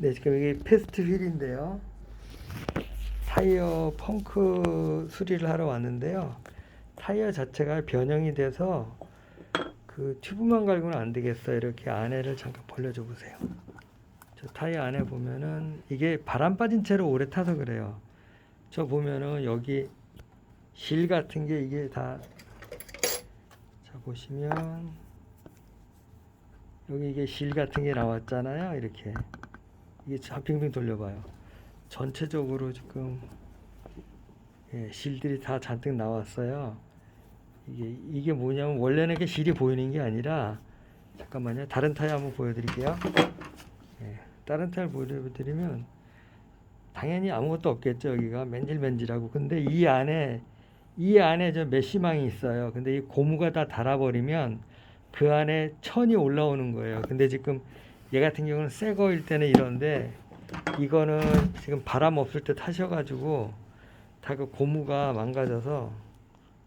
네, 지금 이게 패스트 휠인데요. 타이어 펑크 수리를 하러 왔는데요. 타이어 자체가 변형이 돼서 그 튜브만 갈고는 안 되겠어요. 이렇게 안에를 잠깐 벌려줘 보세요. 저 타이어 안에 보면은 이게 바람 빠진 채로 오래 타서 그래요. 저 보면은 여기 실 같은 게 이게 다 자 보시면 여기 이게 실 같은 게 나왔잖아요. 이렇게 이게 자 빙빙 돌려봐요. 전체적으로 지금 예, 실들이 다 잔뜩 나왔어요. 이게 이게 뭐냐면 원래는 이렇게 실이 보이는 게 아니라 잠깐만요. 다른 타이어 한번 보여드릴게요. 예, 다른 타이어 보여드리면 당연히 아무것도 없겠죠. 여기가 맨질맨질하고 근데 이 안에 이 안에 저 메시망이 있어요. 근데 이 고무가 다 닳아버리면 그 안에 천이 올라오는 거예요. 근데 지금 얘 같은 경우는 새 거일 때는 이런데 이거는 지금 바람 없을 때 타셔가지고 다 그 고무가 망가져서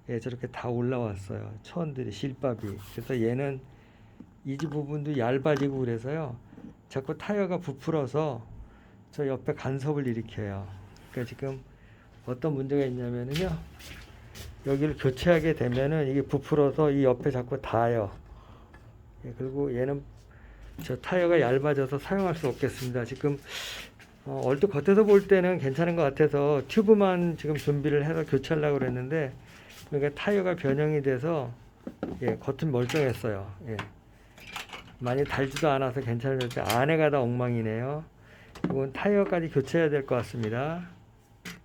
예, 저렇게 다 올라왔어요. 천들이 실밥이. 그래서 얘는 이집 부분도 얇아지고 그래서요. 자꾸 타이어가 부풀어서 저 옆에 간섭을 일으켜요. 그러니까 지금 어떤 문제가 있냐면은요. 여기를 교체하게 되면은 이게 부풀어서 이 옆에 자꾸 닿아요. 예, 그리고 얘는 저 타이어가 얇아져서 사용할 수 없겠습니다. 지금 어, 얼핏 겉에서 볼 때는 괜찮은 것 같아서 튜브만 지금 준비를 해서 교체하려고 그랬는데 그러니까 타이어가 변형이 돼서 예, 겉은 멀쩡했어요. 예. 많이 달지도 않아서 괜찮은데 안에가 다 엉망이네요. 이건 타이어까지 교체해야 될 것 같습니다.